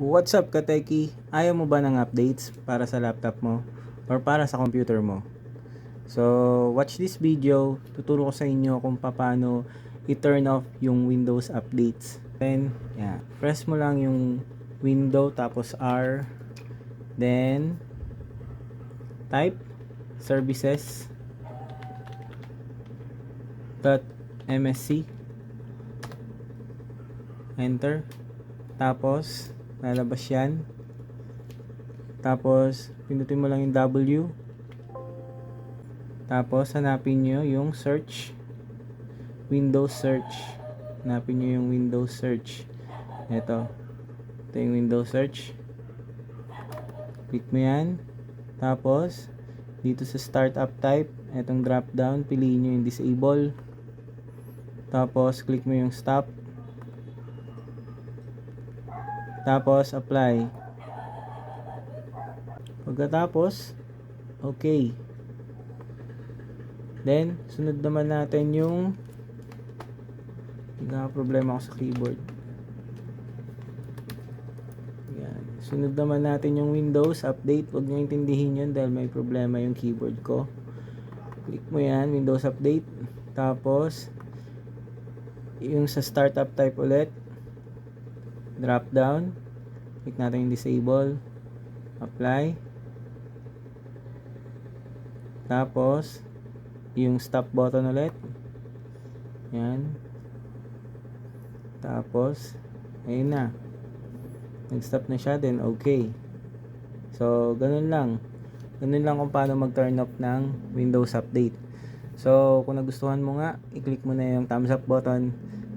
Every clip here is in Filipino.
What's up Kateki? Ayaw mo ba ng updates para sa laptop mo or para sa computer mo? So, watch this video. Tuturo ko sa inyo kung paano i-turn off yung Windows updates. Then, yeah, press mo lang yung window tapos R. Then, type services dot msc enter tapos lalabas yan. Tapos pindutin mo lang yung W. Tapos hanapin nyo yung search. Windows search. Hanapin nyo yung Windows search. Ito. Ito yung Windows search. Click mo yan. Tapos dito sa startup type itong drop down piliin nyo yung disable. Tapos click mo yung stop tapos apply. Pagkatapos okay. Then sunod naman natin yung nagka problema ako sa keyboard. Yan. Sunod naman natin yung Windows update. Huwag nyo intindihin yun dahil may problema yung keyboard ko. Click mo yan Windows update. Tapos yung sa startup type ulit. Drop down click natin yung disable. Apply. Tapos yung stop button ulit. Yan. Tapos ayun na. Nag stop na siya then okay. So ganun lang. Ganun lang kung paano mag turn off ng Windows Update. So kung nagustuhan mo nga i-click mo na yung thumbs up button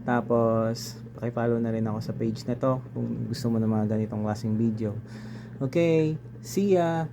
tapos pakipollow na rin ako sa page na to kung gusto mo ng mga ganitong klaseng video. Okay see ya